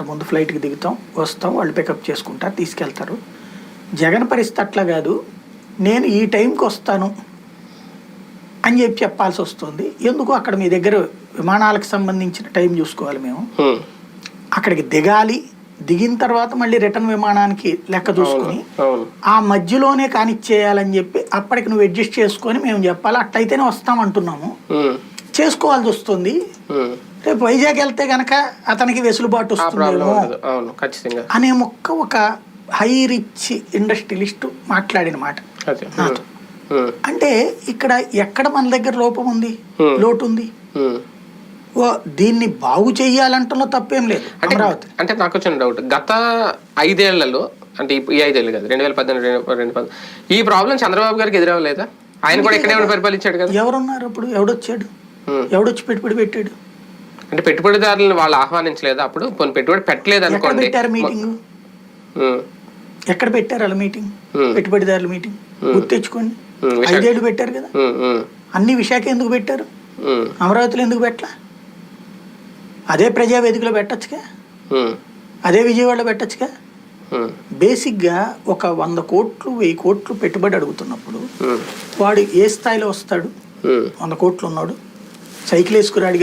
గంట ముందు ఫ్లైట్కి దిగుతాం వస్తాం వాళ్ళు పికప్ చేసుకుంటారు తీసుకెళ్తారు. జగన్ పరిస్థితి అట్లా కాదు. నేను ఈ టైంకి వస్తాను అని చెప్పి చెప్పాల్సి వస్తుంది. ఎందుకు? అక్కడ మీ దగ్గర విమానాలకు సంబంధించిన టైం చూసుకోవాలి మేము. అక్కడికి దిగాలి. దిగిన తర్వాత మళ్ళీ రిటర్న్ విమానానికి లెక్క చూసుకుని ఆ మధ్యలోనే కానిచ్చేయాలని చెప్పి అప్పటికి నువ్వు అడ్జస్ట్ చేసుకొని మేము చెప్పాలి. అట్లయితేనే వస్తామంటున్నాము ఉమ్, చేసుకోవాల్సి వస్తుంది. రేపు వైజాగ్ వెళ్తే గనక అతనికి వెసులుబాటు ఖచ్చితంగా. అనే మొక్క ఒక హై రిచ్ ఇండస్ట్రియలిస్ట్ మాట్లాడిన మాట. అంటే ఇక్కడ ఎక్కడ మన దగ్గర లోపం ఉంది. లోటు ఉంది దీన్ని బాగు చెయ్యాలంటలో తప్పేం లేదు. అంటే అమరావతి. అంటే నాకు వచ్చిన డౌట్. గత ఐదేళ్ళలో అంటే ఈ- ఐదేళ్ళు కదా రెండు వేల పద్దెనిమిది రెండు ఈ ప్రాబ్లం చంద్రబాబు గారికి ఎదురవ్వలేదా? ఆయన కూడా ఇక్కడే పరిపాలించాడు కదా. ఎవరున్నారు అప్పుడు? ఎవడొచ్చాడు. ఎవడొచ్చి పెట్టుబడి పెట్టాడు? అంటే పెట్టుబడిదారులను వాళ్ళు ఆహ్వానించలేదా అప్పుడు? కొన్ని పెట్టుబడి పెట్టలేదు అనుకోండి పెట్టారు మీటింగ్? ఎక్కడ పెట్టారు అలా మీటింగ్? Hmm. పెట్టుబడిదారుల మీటింగ్? Hmm. విశాఖ- ఐదేళ్ళు పెట్టారు కదా. అన్ని విశాఖ ఎందుకు పెట్టారు? అమరావతిలో ఎందుకు పెట్టలా? అదే ప్రజావేదికలో పెట్టచ్చుగా? అదే విజయవాడలో పెట్టచ్చుగా? బేసిక్గా ఒక వంద కోట్లు వెయ్యి కోట్లు పెట్టుబడి అడుగుతున్నప్పుడు వాడు ఏ స్థాయిలో వస్తాడు. వంద కోట్లు ఉన్నాడు. సైకిల్ వేసుకురాడు